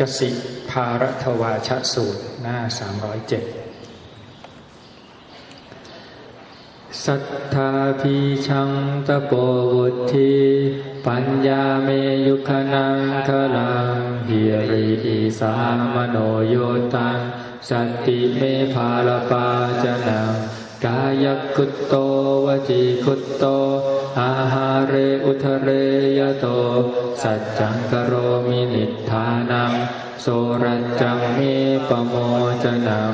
กสิภารทวาชสูตรหน้า 307 สัทธาพีชังตะโปวุธีปัญญาเมยุคนังคลังหิริอิสามโนโยตังสตติเมภาลปาจนังกายคุตโตวจีคุตโต อาหาเรอุทะเรยโต สัจจังกโรมินิทธานังโสรัจจังเมปโมจนัง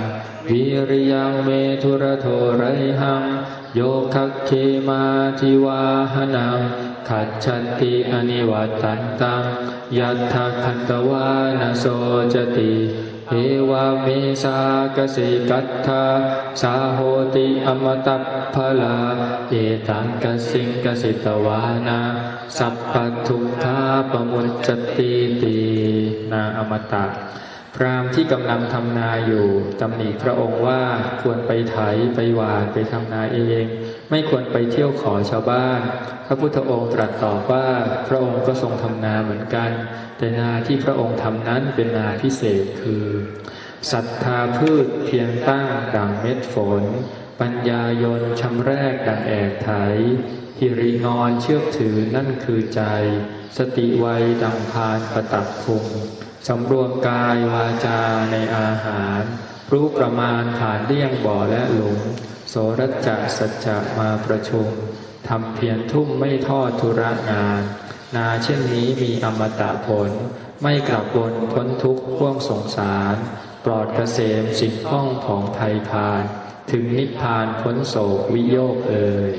วิริยังเมทุระโทไรหัง โยคัคเคมาทิวาหนังขัดชันติอนิวัตตันตังยัตถคันตวานาโสจติ เอวาเมสากสิกัตถาสาโหติอมตัพพลาเอตังกสิงกสิตวานาสัพพทุกขาปมุจจติตีนาอมตะ พราหมณ์ที่กำลังทำนาอยู่ตำหนิพระองค์ว่าควรไปไถไปหวานไปทำนาเอง ไม่ควรไปเที่ยวขอชาวบ้าน พระพุทธองค์ตรัสตอบว่าพระองค์ก็ทรงทำนาเหมือนกัน แต่นาที่พระองค์ทำนั้นเป็นนาพิเศษคือศรัทธาพืชเพียงตั้งดังเม็ดฝน ปัญญายนชำแรกดังแอกไถหิริงอนเชือกถือนั่นคือใจ สติไวดังพานประตักพุง สำรวมกายวาจาในอาหาร รู้ประมาณผ่านเลี่ยงบ่อและหลุม โสรัจจะสัจจะมาประชุมทำเพียรทุ่มไม่ทอดทุระงาน นาเช่นนี้มีอมตะผล ไม่กลับวนพ้นทุกข์พ่วงสงสาร ปลอดเกษมสิ่งข้องของภัยพาน ถึงนิพพานพ้นโศกวิโยคเอ่ย